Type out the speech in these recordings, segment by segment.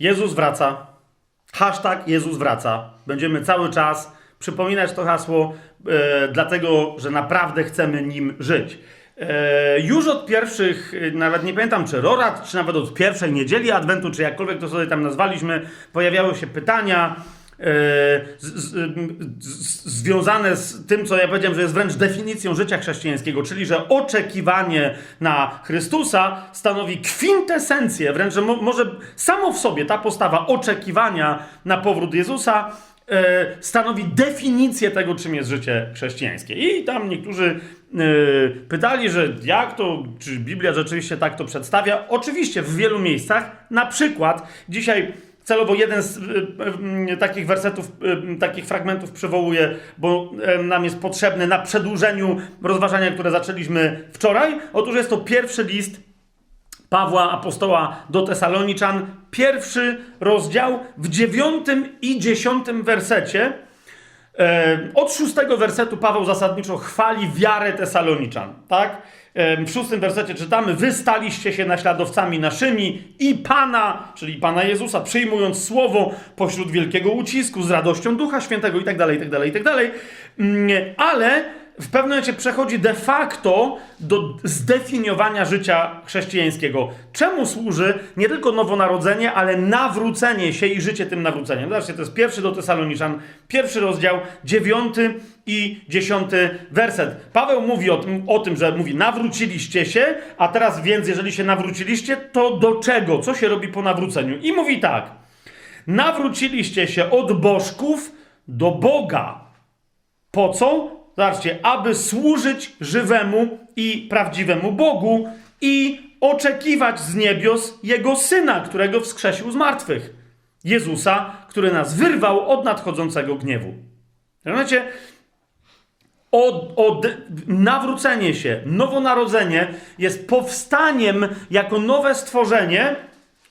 Jezus wraca. Hashtag Jezus wraca. Będziemy cały czas przypominać to hasło, e, dlatego że naprawdę chcemy nim żyć. E, już od pierwszych, e, nawet nie pamiętam czy rorat, czy nawet od pierwszej niedzieli Adwentu, czy jakkolwiek to sobie tam nazwaliśmy, pojawiały się pytania z, związane z tym, co ja powiedziałem, że jest wręcz definicją życia chrześcijańskiego, czyli że oczekiwanie na Chrystusa stanowi kwintesencję, wręcz że mo, może samo w sobie ta postawa oczekiwania na powrót Jezusa e, stanowi definicję tego, czym jest życie chrześcijańskie. I tam niektórzy e, pytali, że jak to, czy Biblia rzeczywiście tak to przedstawia? Oczywiście w wielu miejscach, na przykład dzisiaj celowo jeden z y, y, takich wersetów, y, takich fragmentów przywołuję, bo y, nam jest potrzebny na przedłużeniu rozważania, które zaczęliśmy wczoraj. Otóż jest to pierwszy list Pawła Apostoła do Tesaloniczan, pierwszy rozdział w dziewiątym i dziesiątym wersecie. Od szóstego wersetu Paweł zasadniczo chwali wiarę Tesaloniczan, tak? W szóstym wersecie czytamy: Wy staliście się naśladowcami naszymi i Pana, czyli Pana Jezusa, przyjmując słowo pośród wielkiego ucisku, z radością Ducha Świętego i dalej, i dalej, i tak dalej. Mm, Ale w pewnym momencie przechodzi de facto do zdefiniowania życia chrześcijańskiego. Czemu służy nie tylko nowonarodzenie, ale nawrócenie się i życie tym nawróceniem. Zobaczcie, to jest pierwszy do Tesaloniczan, pierwszy rozdział, dziewiąty i dziesiąty werset. Paweł mówi o tym, o tym, że mówi nawróciliście się, a teraz więc, jeżeli się nawróciliście, to do czego? Co się robi po nawróceniu? I mówi tak. Nawróciliście się od bożków do Boga. Po co? Zobaczcie, aby służyć żywemu i prawdziwemu Bogu i oczekiwać z niebios Jego Syna, którego wskrzesił z martwych. Jezusa, który nas wyrwał od nadchodzącego gniewu. Rozumiecie? Od, od, nawrócenie się, nowonarodzenie jest powstaniem jako nowe stworzenie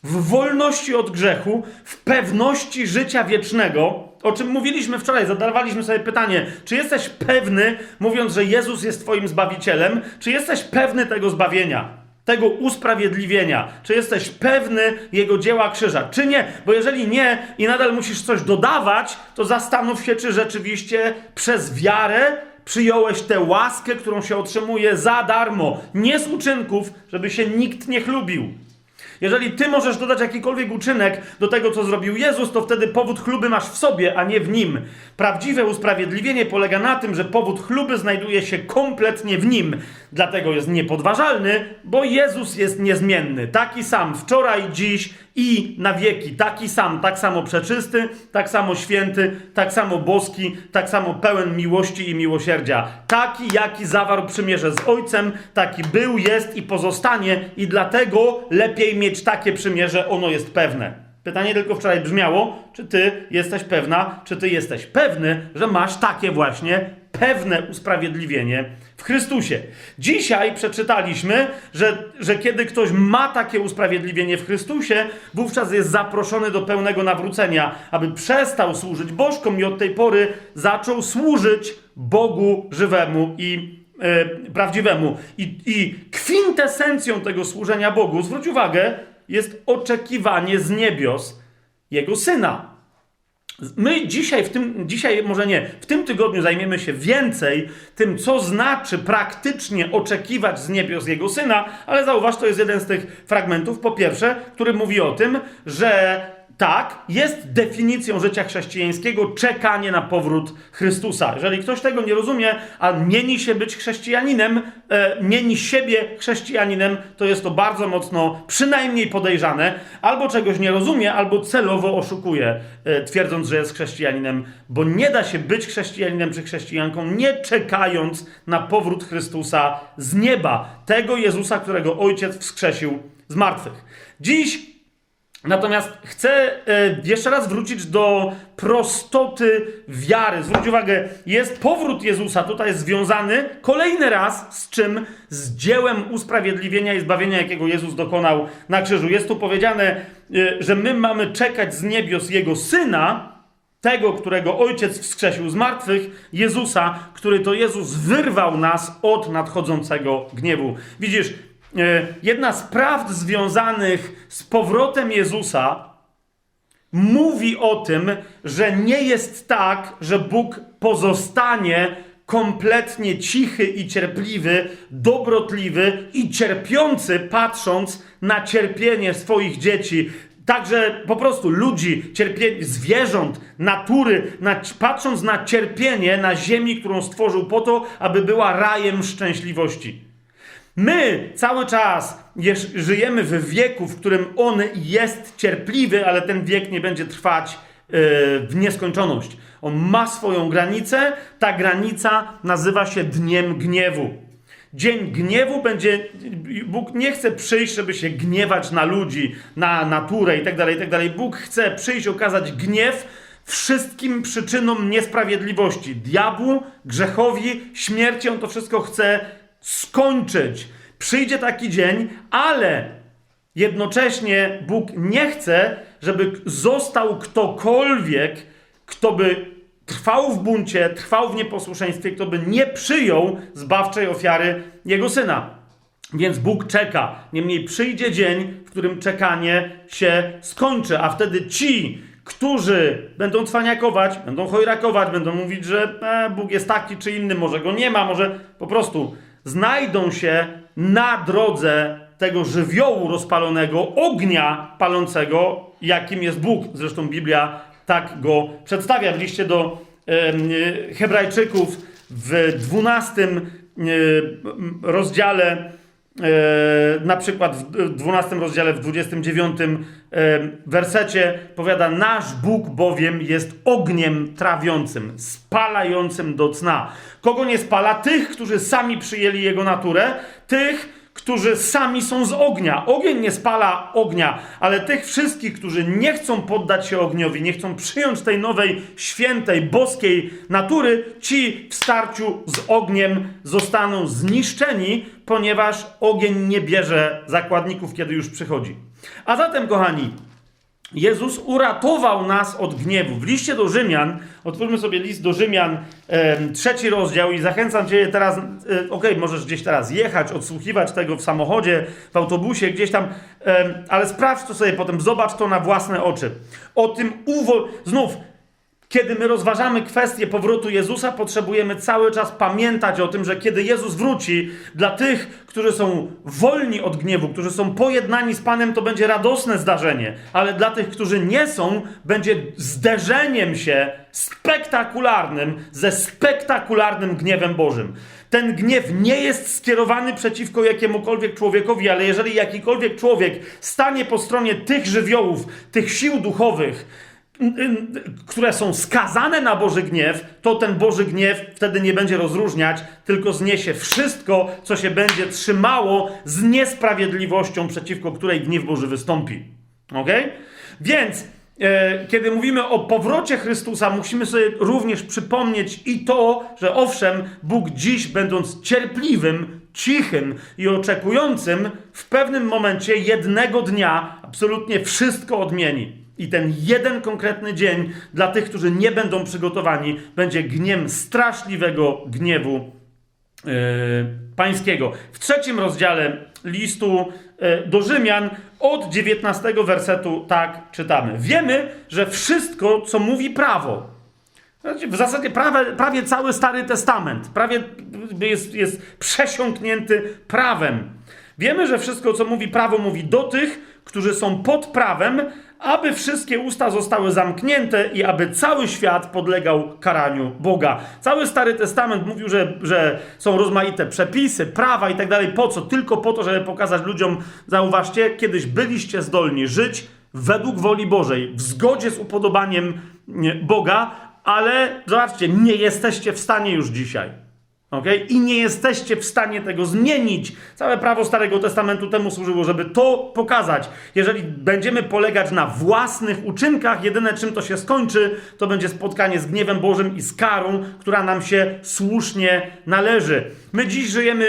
w wolności od grzechu, w pewności życia wiecznego, o czym mówiliśmy wczoraj, zadawaliśmy sobie pytanie, czy jesteś pewny, mówiąc, że Jezus jest Twoim zbawicielem, czy jesteś pewny tego zbawienia, tego usprawiedliwienia, czy jesteś pewny Jego dzieła krzyża, czy nie? Bo jeżeli nie i nadal musisz coś dodawać, to zastanów się, czy rzeczywiście przez wiarę przyjąłeś tę łaskę, którą się otrzymuje za darmo, nie z uczynków, żeby się nikt nie chlubił. Jeżeli ty możesz dodać jakikolwiek uczynek do tego, co zrobił Jezus, to wtedy powód chluby masz w sobie, a nie w nim. Prawdziwe usprawiedliwienie polega na tym, że powód chluby znajduje się kompletnie w nim. Dlatego jest niepodważalny, bo Jezus jest niezmienny. Taki sam wczoraj, dziś i na wieki. Taki sam, tak samo przeczysty, tak samo święty, tak samo boski, tak samo pełen miłości i miłosierdzia. Taki, jaki zawarł przymierze z Ojcem, taki był, jest i pozostanie i dlatego lepiej mieć takie przymierze, ono jest pewne. Pytanie tylko wczoraj brzmiało, czy ty jesteś pewna, czy ty jesteś pewny, że masz takie właśnie pewne usprawiedliwienie w Chrystusie. Dzisiaj przeczytaliśmy, że, że kiedy ktoś ma takie usprawiedliwienie w Chrystusie, wówczas jest zaproszony do pełnego nawrócenia, aby przestał służyć bożkom i od tej pory zaczął służyć Bogu żywemu i e, prawdziwemu. I, I kwintesencją tego służenia Bogu, zwróć uwagę, jest oczekiwanie z niebios Jego Syna. My dzisiaj, w tym, dzisiaj może nie, w tym tygodniu zajmiemy się więcej tym, co znaczy praktycznie oczekiwać z niebios Jego Syna, ale zauważ, to jest jeden z tych fragmentów, po pierwsze, który mówi o tym, że tak, jest definicją życia chrześcijańskiego czekanie na powrót Chrystusa. Jeżeli ktoś tego nie rozumie, a mieni się być chrześcijaninem, e, mieni siebie chrześcijaninem, to jest to bardzo mocno przynajmniej podejrzane. Albo czegoś nie rozumie, albo celowo oszukuje, e, twierdząc, że jest chrześcijaninem, bo nie da się być chrześcijaninem czy chrześcijanką, nie czekając na powrót Chrystusa z nieba. Tego Jezusa, którego Ojciec wskrzesił z martwych. Dziś Natomiast chcę e, jeszcze raz wrócić do prostoty wiary. Zwróć uwagę, jest powrót Jezusa tutaj związany kolejny raz z czym? Z dziełem usprawiedliwienia i zbawienia, jakiego Jezus dokonał na krzyżu. Jest tu powiedziane, e, że my mamy czekać z niebios Jego Syna, tego, którego Ojciec wskrzesił z martwych, Jezusa, który to Jezus wyrwał nas od nadchodzącego gniewu. Widzisz, jedna z prawd związanych z powrotem Jezusa mówi o tym, że nie jest tak, że Bóg pozostanie kompletnie cichy i cierpliwy, dobrotliwy i cierpiący, patrząc na cierpienie swoich dzieci. Także po prostu ludzi, cierpienie, zwierząt, natury, na, patrząc na cierpienie na ziemi, którą stworzył po to, aby była rajem szczęśliwości. My cały czas żyjemy w wieku, w którym on jest cierpliwy, ale ten wiek nie będzie trwać yy, w nieskończoność. On ma swoją granicę, ta granica nazywa się dniem gniewu. Dzień gniewu będzie. Bóg nie chce przyjść, żeby się gniewać na ludzi, na naturę itd. itd. Bóg chce przyjść, okazać gniew wszystkim przyczynom niesprawiedliwości. Diabłu, grzechowi, śmierci. On to wszystko chce skończyć. Przyjdzie taki dzień, ale jednocześnie Bóg nie chce, żeby został ktokolwiek, kto by trwał w buncie, trwał w nieposłuszeństwie, kto by nie przyjął zbawczej ofiary jego syna. Więc Bóg czeka. Niemniej przyjdzie dzień, w którym czekanie się skończy, a wtedy ci, którzy będą cwaniakować, będą chojrakować, będą mówić, że e, Bóg jest taki czy inny, może go nie ma, może po prostu znajdą się na drodze tego żywiołu rozpalonego, ognia palącego, jakim jest Bóg. Zresztą Biblia tak go przedstawia w liście do Hebrajczyków w 12 e, rozdziale, na przykład w 12 rozdziale, w 29 e, wersecie powiada: Nasz Bóg bowiem jest ogniem trawiącym, spalającym do cna. Kogo nie spala? Tych, którzy sami przyjęli jego naturę, tych, którzy sami są z ognia. Ogień nie spala ognia, ale tych wszystkich, którzy nie chcą poddać się ogniowi, nie chcą przyjąć tej nowej, świętej, boskiej natury, ci w starciu z ogniem zostaną zniszczeni, ponieważ ogień nie bierze zakładników, kiedy już przychodzi. A zatem, kochani, Jezus uratował nas od gniewu. W liście do Rzymian, otwórzmy sobie list do Rzymian, e, trzeci rozdział i zachęcam Cię teraz, e, okej, okay, możesz gdzieś teraz jechać, odsłuchiwać tego w samochodzie, w autobusie, gdzieś tam, e, ale sprawdź to sobie potem, zobacz to na własne oczy. O tym uwol... Znów, kiedy my rozważamy kwestię powrotu Jezusa, potrzebujemy cały czas pamiętać o tym, że kiedy Jezus wróci, dla tych, którzy są wolni od gniewu, którzy są pojednani z Panem, to będzie radosne zdarzenie, ale dla tych, którzy nie są, będzie zderzeniem się spektakularnym ze spektakularnym gniewem Bożym. Ten gniew nie jest skierowany przeciwko jakiemukolwiek człowiekowi, ale jeżeli jakikolwiek człowiek stanie po stronie tych żywiołów, tych sił duchowych, które są skazane na Boży gniew, to ten Boży gniew wtedy nie będzie rozróżniać, tylko zniesie wszystko, co się będzie trzymało z niesprawiedliwością, przeciwko której gniew Boży wystąpi. Ok? Więc e, kiedy mówimy o powrocie Chrystusa, musimy sobie również przypomnieć i to, że owszem, Bóg dziś, będąc cierpliwym, cichym i oczekującym, w pewnym momencie jednego dnia absolutnie wszystko odmieni. I ten jeden konkretny dzień dla tych, którzy nie będą przygotowani, będzie gniem straszliwego gniewu yy, pańskiego. W trzecim rozdziale listu yy, do Rzymian od 19 wersetu tak czytamy. Wiemy, że wszystko, co mówi prawo, znaczy, w zasadzie prawie, prawie cały Stary Testament, prawie jest, jest przesiąknięty prawem. Wiemy, że wszystko, co mówi prawo, mówi do tych, którzy są pod prawem, aby wszystkie usta zostały zamknięte i aby cały świat podlegał karaniu Boga. Cały Stary Testament mówił, że, że są rozmaite przepisy, prawa i tak dalej. Po co? Tylko po to, żeby pokazać ludziom, zauważcie, kiedyś byliście zdolni żyć według woli Bożej, w zgodzie z upodobaniem Boga, ale zobaczcie, nie jesteście w stanie już dzisiaj. Okay? I nie jesteście w stanie tego zmienić. Całe prawo Starego Testamentu temu służyło, żeby to pokazać. Jeżeli będziemy polegać na własnych uczynkach, jedyne czym to się skończy, to będzie spotkanie z gniewem Bożym i z karą, która nam się słusznie należy. My dziś żyjemy,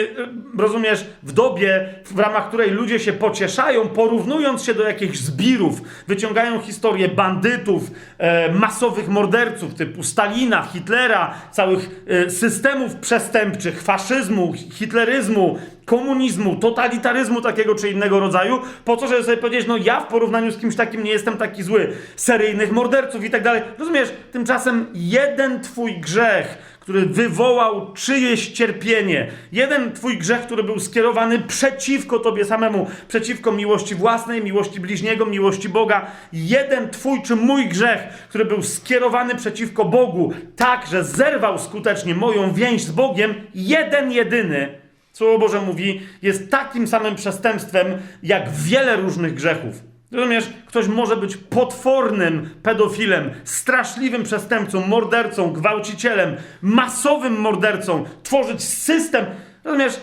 rozumiesz, w dobie, w ramach której ludzie się pocieszają, porównując się do jakichś zbirów, wyciągają historię bandytów, e, masowych morderców typu Stalina, Hitlera, całych e, systemów przestępstw faszyzmu, hitleryzmu, komunizmu, totalitaryzmu takiego czy innego rodzaju, po to, żeby sobie powiedzieć, no ja w porównaniu z kimś takim nie jestem taki zły, seryjnych morderców i tak dalej. Rozumiesz? Tymczasem jeden twój grzech, który wywołał czyjeś cierpienie, jeden twój grzech, który był skierowany przeciwko tobie samemu, przeciwko miłości własnej, miłości bliźniego, miłości Boga, jeden twój czy mój grzech, który był skierowany przeciwko Bogu, tak, że zerwał skutecznie moją więź z Bogiem, jeden jedyny, Słowo Boże mówi, jest takim samym przestępstwem, jak wiele różnych grzechów. Rozumiesz, ktoś może być potwornym pedofilem, straszliwym przestępcą, mordercą, gwałcicielem, masowym mordercą, tworzyć system. Rozumiesz,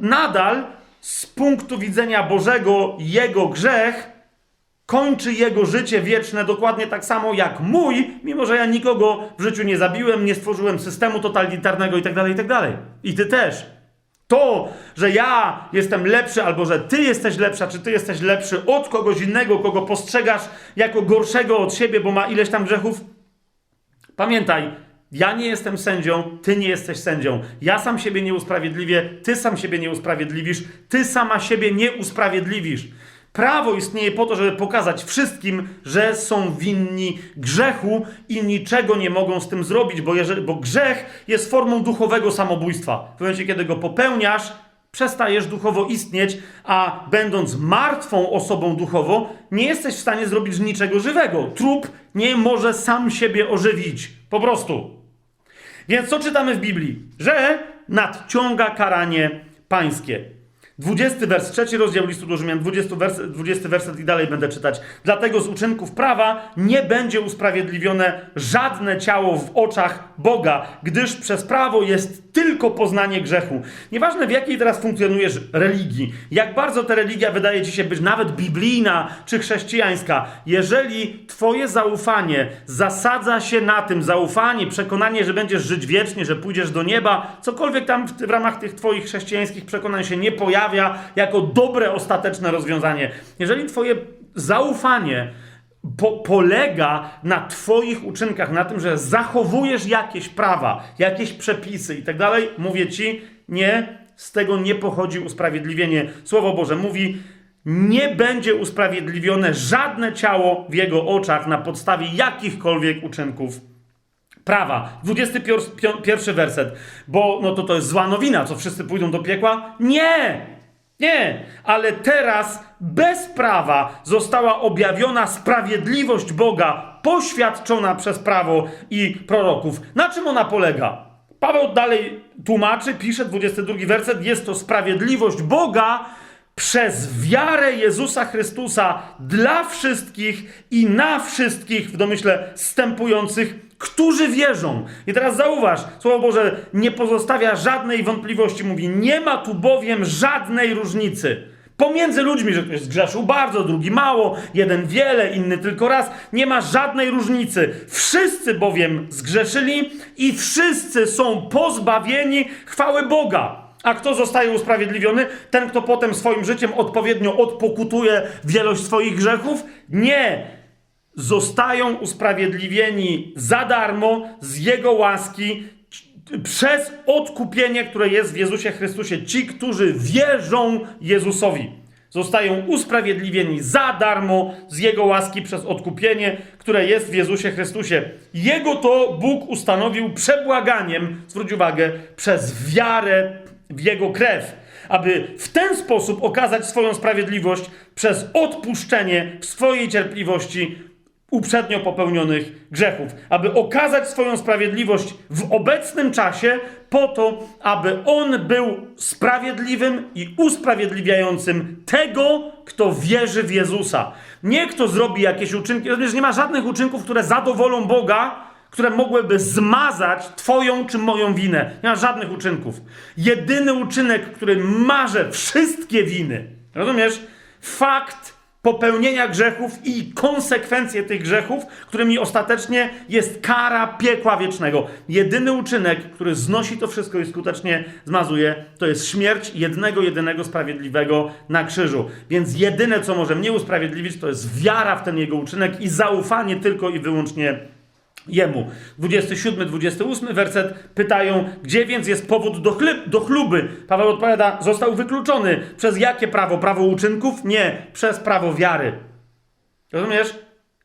nadal z punktu widzenia Bożego jego grzech kończy jego życie wieczne dokładnie tak samo jak mój, mimo że ja nikogo w życiu nie zabiłem, nie stworzyłem systemu totalitarnego itd., itd. I ty też. To, że ja jestem lepszy, albo że ty jesteś lepsza, czy ty jesteś lepszy od kogoś innego, kogo postrzegasz jako gorszego od siebie, bo ma ileś tam grzechów. Pamiętaj, ja nie jestem sędzią, ty nie jesteś sędzią. Ja sam siebie nie usprawiedliwię, ty sam siebie nie usprawiedliwisz, ty sama siebie nie usprawiedliwisz. Prawo istnieje po to, żeby pokazać wszystkim, że są winni grzechu i niczego nie mogą z tym zrobić, bo, jeżeli, bo grzech jest formą duchowego samobójstwa. W momencie, kiedy go popełniasz, przestajesz duchowo istnieć, a będąc martwą osobą duchowo, nie jesteś w stanie zrobić niczego żywego. Trup nie może sam siebie ożywić. Po prostu. Więc co czytamy w Biblii? Że nadciąga karanie pańskie. 20 wers, trzeci rozdział listu do Rzymian, 20 werset, 20 werset i dalej będę czytać. Dlatego z uczynków prawa nie będzie usprawiedliwione żadne ciało w oczach Boga, gdyż przez prawo jest tylko poznanie grzechu. Nieważne w jakiej teraz funkcjonujesz religii, jak bardzo ta religia wydaje ci się być nawet biblijna czy chrześcijańska, jeżeli twoje zaufanie zasadza się na tym, zaufanie, przekonanie, że będziesz żyć wiecznie, że pójdziesz do nieba, cokolwiek tam w, w ramach tych twoich chrześcijańskich przekonań się nie pojawia, jako dobre, ostateczne rozwiązanie. Jeżeli Twoje zaufanie po, polega na Twoich uczynkach, na tym, że zachowujesz jakieś prawa, jakieś przepisy i tak dalej, mówię Ci, nie, z tego nie pochodzi usprawiedliwienie. Słowo Boże mówi, nie będzie usprawiedliwione żadne ciało w jego oczach na podstawie jakichkolwiek uczynków prawa. 21 werset. Bo no to to jest zła nowina, co wszyscy pójdą do piekła? Nie! Nie, ale teraz bez prawa została objawiona sprawiedliwość Boga, poświadczona przez prawo i proroków. Na czym ona polega? Paweł dalej tłumaczy, pisze 22 werset, jest to sprawiedliwość Boga przez wiarę Jezusa Chrystusa dla wszystkich i na wszystkich, w domyśle stępujących którzy wierzą. I teraz zauważ, Słowo Boże nie pozostawia żadnej wątpliwości. Mówi, nie ma tu bowiem żadnej różnicy. Pomiędzy ludźmi, że ktoś zgrzeszył bardzo, drugi mało, jeden wiele, inny tylko raz. Nie ma żadnej różnicy. Wszyscy bowiem zgrzeszyli i wszyscy są pozbawieni chwały Boga. A kto zostaje usprawiedliwiony? Ten, kto potem swoim życiem odpowiednio odpokutuje wielość swoich grzechów? Nie zostają usprawiedliwieni za darmo z Jego łaski przez odkupienie, które jest w Jezusie Chrystusie. Ci, którzy wierzą Jezusowi, zostają usprawiedliwieni za darmo z Jego łaski przez odkupienie, które jest w Jezusie Chrystusie. Jego to Bóg ustanowił przebłaganiem, zwróć uwagę, przez wiarę w Jego krew aby w ten sposób okazać swoją sprawiedliwość przez odpuszczenie w swojej cierpliwości uprzednio popełnionych grzechów, aby okazać swoją sprawiedliwość w obecnym czasie, po to, aby on był sprawiedliwym i usprawiedliwiającym tego, kto wierzy w Jezusa. Nie kto zrobi jakieś uczynki, również nie ma żadnych uczynków, które zadowolą Boga, które mogłyby zmazać Twoją czy moją winę. Nie ma żadnych uczynków. Jedyny uczynek, który marze wszystkie winy, rozumiesz? Fakt popełnienia grzechów i konsekwencje tych grzechów, którymi ostatecznie jest kara piekła wiecznego. Jedyny uczynek, który znosi to wszystko i skutecznie zmazuje, to jest śmierć jednego, jedynego sprawiedliwego na krzyżu. Więc jedyne, co może mnie usprawiedliwić, to jest wiara w ten jego uczynek i zaufanie tylko i wyłącznie jemu. 27, 28 werset pytają, gdzie więc jest powód do, do chluby? Paweł odpowiada, został wykluczony. Przez jakie prawo? Prawo uczynków? Nie, przez prawo wiary. Rozumiesz?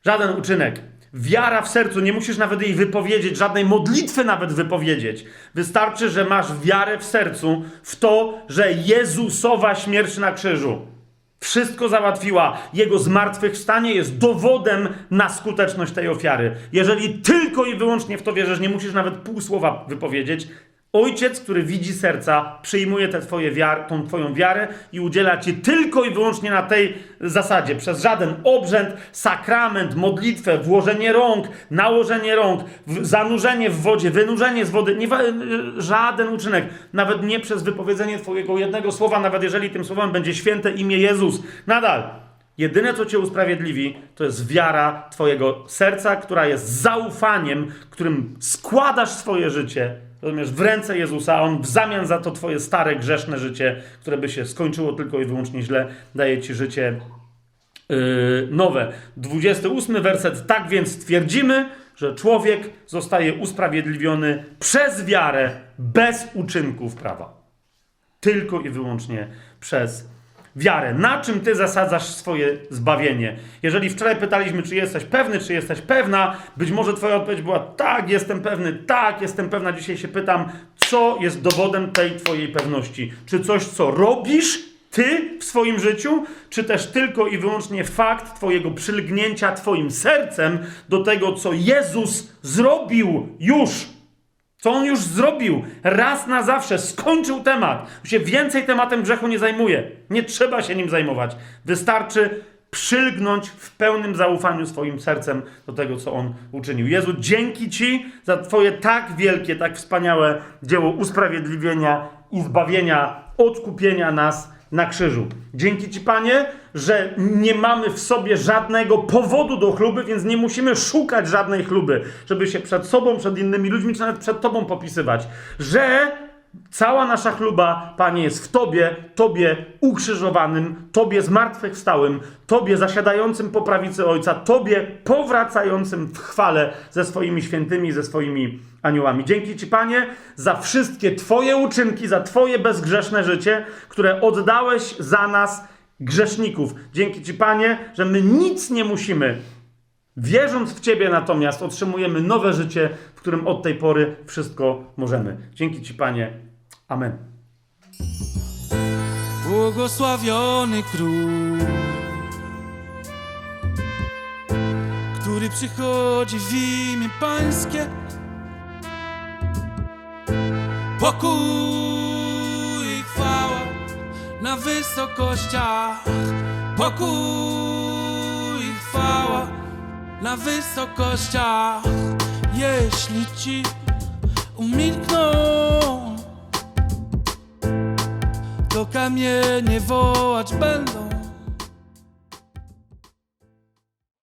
Żaden uczynek. Wiara w sercu, nie musisz nawet jej wypowiedzieć, żadnej modlitwy nawet wypowiedzieć. Wystarczy, że masz wiarę w sercu w to, że Jezusowa śmierć na krzyżu wszystko załatwiła. Jego zmartwychwstanie jest dowodem na skuteczność tej ofiary. Jeżeli tylko i wyłącznie w to wierzysz, nie musisz nawet pół słowa wypowiedzieć. Ojciec, który widzi serca, przyjmuje tę twoje wiar, tą twoją wiarę i udziela ci tylko i wyłącznie na tej zasadzie. Przez żaden obrzęd, sakrament, modlitwę, włożenie rąk, nałożenie rąk, zanurzenie w wodzie, wynurzenie z wody. Nie, wa- żaden uczynek. Nawet nie przez wypowiedzenie twojego jednego słowa, nawet jeżeli tym słowem będzie święte imię Jezus. Nadal. Jedyne, co cię usprawiedliwi, to jest wiara twojego serca, która jest zaufaniem, którym składasz swoje życie, rozumiesz, w ręce Jezusa, a On w zamian za to twoje stare, grzeszne życie, które by się skończyło tylko i wyłącznie źle, daje ci życie yy, nowe. 28 werset. Tak więc twierdzimy, że człowiek zostaje usprawiedliwiony przez wiarę, bez uczynków prawa. Tylko i wyłącznie przez wiarę. Na czym ty zasadzasz swoje zbawienie? Jeżeli wczoraj pytaliśmy, czy jesteś pewny, czy jesteś pewna, być może twoja odpowiedź była tak, jestem pewny, tak, jestem pewna. Dzisiaj się pytam, co jest dowodem tej twojej pewności? Czy coś, co robisz ty w swoim życiu, czy też tylko i wyłącznie fakt twojego przylgnięcia twoim sercem do tego, co Jezus zrobił już co on już zrobił raz na zawsze, skończył temat. Się więcej tematem grzechu nie zajmuje. Nie trzeba się nim zajmować. Wystarczy przylgnąć w pełnym zaufaniu swoim sercem do tego, co on uczynił. Jezu, dzięki Ci za Twoje tak wielkie, tak wspaniałe dzieło usprawiedliwienia i zbawienia, odkupienia nas na krzyżu. Dzięki Ci, Panie, że nie mamy w sobie żadnego powodu do chluby, więc nie musimy szukać żadnej chluby, żeby się przed sobą, przed innymi ludźmi, czy nawet przed Tobą popisywać. Że cała nasza chluba, Panie, jest w Tobie, Tobie ukrzyżowanym, Tobie zmartwychwstałym, Tobie zasiadającym po prawicy Ojca, Tobie powracającym w chwale ze swoimi świętymi, ze swoimi aniołami. Dzięki Ci, Panie, za wszystkie Twoje uczynki, za Twoje bezgrzeszne życie, które oddałeś za nas, grzeszników. Dzięki Ci, Panie, że my nic nie musimy. Wierząc w Ciebie natomiast otrzymujemy nowe życie, w którym od tej pory wszystko możemy. Dzięki Ci, Panie. Amen. Błogosławiony król, który przychodzi w imię Pańskie. Pokój i chwała na wysokościach. Pokój i chwała na wysokościach. Jeśli ci umilkną to kamienie wołać będą.